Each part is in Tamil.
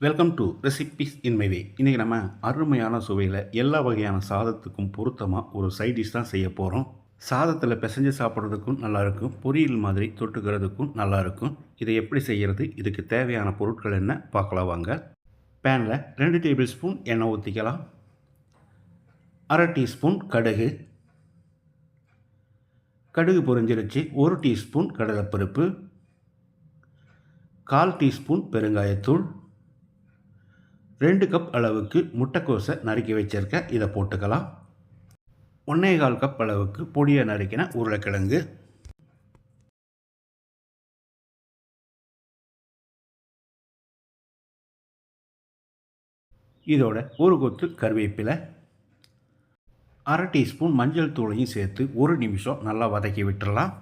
Welcome to recipes in my way இன்றைக்கி நம்ம அருமையான சுவையில் எல்லா வகையான சாதத்துக்கும் பொருத்தமாக ஒரு சைட் டிஷ் தான் செய்ய போகிறோம் சாதத்தில் பிசைஞ்சு சாப்பிட்றதுக்கும் நல்லாயிருக்கும் பொரியல் மாதிரி தொட்டுக்கிறதுக்கும் நல்லாயிருக்கும் இதை எப்படி செய்கிறது இதுக்கு தேவையான பொருட்கள் என்ன? பார்க்கலாம் வாங்க. பேனில் ரெண்டு டேபிள் ஸ்பூன் எண்ணெய் ஊற்றிக்கலாம் அரை டீஸ்பூன் கடுகு. கடுகு பொரிஞ்சிருச்சு. ஒரு டீஸ்பூன் கடலைப்பருப்பு. கால் டீஸ்பூன் பெருங்காயத்தூள். ரெண்டு கப் அளவுக்கு முட்டைக்கோசை நறுக்கி வச்சிருக்க. இதை போட்டுக்கலாம். ஒன்றே கால் கப் அளவுக்கு பொடியை நறுக்கின உருளைக்கிழங்கு. இதோட ஒரு கொத்து கருவேப்பிலை. அரை டீஸ்பூன் மஞ்சள் தூளையும் சேர்த்து ஒரு நிமிஷம் நல்லா வதக்கி விட்டுறலாம்.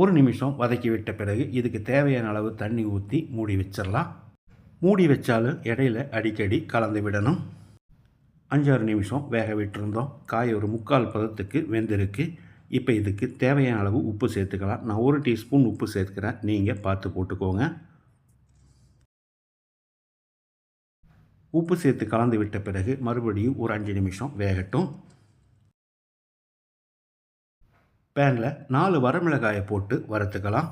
ஒரு நிமிஷம் வதக்கி விட்ட பிறகு இதுக்கு தேவையான அளவு தண்ணி ஊற்றி மூடி வச்சிடலாம். மூடி வச்சாலும் இடையில அடிக்கடி கலந்து விடணும். அஞ்சாறு நிமிஷம் வேக விட்டுருந்தோம். காய் ஒரு முக்கால் பதத்துக்கு வெந்திருக்கு. இப்போ இதுக்கு தேவையான அளவு உப்பு சேர்த்துக்கலாம். நான் ஒரு டீஸ்பூன் உப்பு சேர்த்துக்கிறேன் நீங்கள் பார்த்து போட்டுக்கோங்க. உப்பு சேர்த்து கலந்து விட்ட பிறகு மறுபடியும் ஒரு அஞ்சு நிமிஷம் வேகட்டும். பேனில் நாலு வரமிளகாயை போட்டு வறுத்துக்கலாம்.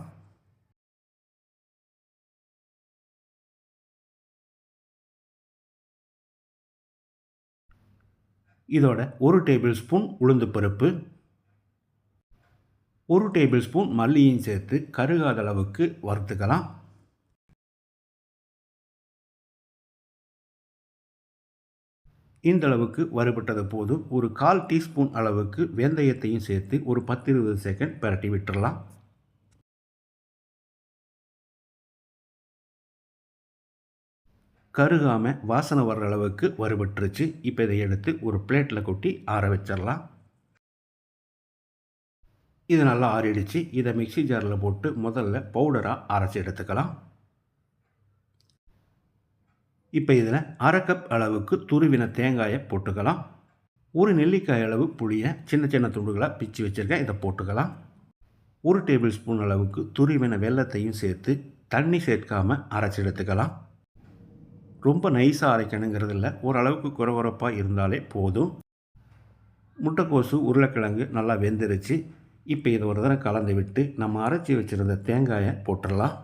இதோட ஒரு டேபிள் ஸ்பூன் உளுந்து பருப்பு. ஒரு டேபிள் ஸ்பூன் மல்லியும் சேர்த்து கருகாத அளவுக்கு வறுத்துக்கலாம். இந்தளவுக்கு வறுபட்டது போதும். ஒரு கால் டீஸ்பூன் அளவுக்கு வெந்தயத்தையும் சேர்த்து ஒரு பத்து இருபது செகண்ட் பரட்டி விட்டுடலாம் கருகாமல் வாசனை வர்ற அளவுக்கு வறுபட்டுருச்சு. இப்போ இதை எடுத்து ஒரு பிளேட்டில் கொட்டி ஆற வச்சிடலாம் இது நல்லா ஆறிடுச்சு. இதை மிக்சி ஜாரில் போட்டு முதல்ல பவுடராக அரைச்சி எடுத்துக்கலாம். இப்போ இதில் அரை கப் அளவுக்கு துருவின தேங்காயை போட்டுக்கலாம். ஒரு நெல்லிக்காய் அளவு புளியை சின்ன சின்ன துண்டுகளாக பிச்சு வச்சுருக்கேன். இதை போட்டுக்கலாம். ஒரு டேபிள் ஸ்பூன் அளவுக்கு துருவின வெள்ளத்தையும் சேர்த்து தண்ணி சேர்க்காமல் அரைச்சி எடுத்துக்கலாம். ரொம்ப நைஸாக அரைக்கணுங்கிறது இல்லை. ஓரளவுக்கு குறகுறப்பாக இருந்தாலே போதும். முட்டைக்கோசு உருளைக்கிழங்கு நல்லா வெந்துருச்சு. இப்போ இதை ஒரு தடவை கலந்து விட்டு நம்ம அரைச்சி வச்சுருந்த தேங்காயை போட்டுடலாம்.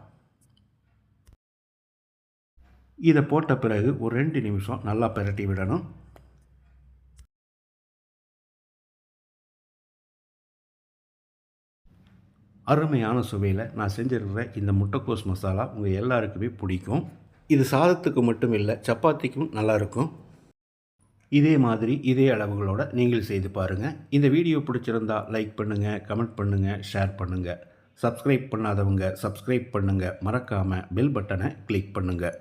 இதை போட்ட பிறகு ஒரு ரெண்டு நிமிஷம் நல்லா பிரட்டி விடணும். அருமையான சுவையில் நான் செஞ்சிருக்கிற இந்த முட்டைக்கோஸ் மசாலா உங்கள் எல்லாருக்குமே பிடிக்கும். இது சாதத்துக்கு மட்டும் இல்லை சப்பாத்திக்கும் நல்லாயிருக்கும் இதே மாதிரி இதே அளவுகளோடு நீங்கள் செய்து பாருங்கள் இந்த வீடியோ பிடிச்சிருந்தா லைக் பண்ணுங்கள் கமெண்ட் பண்ணுங்கள் ஷேர் பண்ணுங்கள் சப்ஸ்கிரைப் பண்ணாதவங்க சப்ஸ்கிரைப் பண்ணுங்கள் மறக்காமல் பெல் பட்டனை கிளிக் பண்ணுங்கள்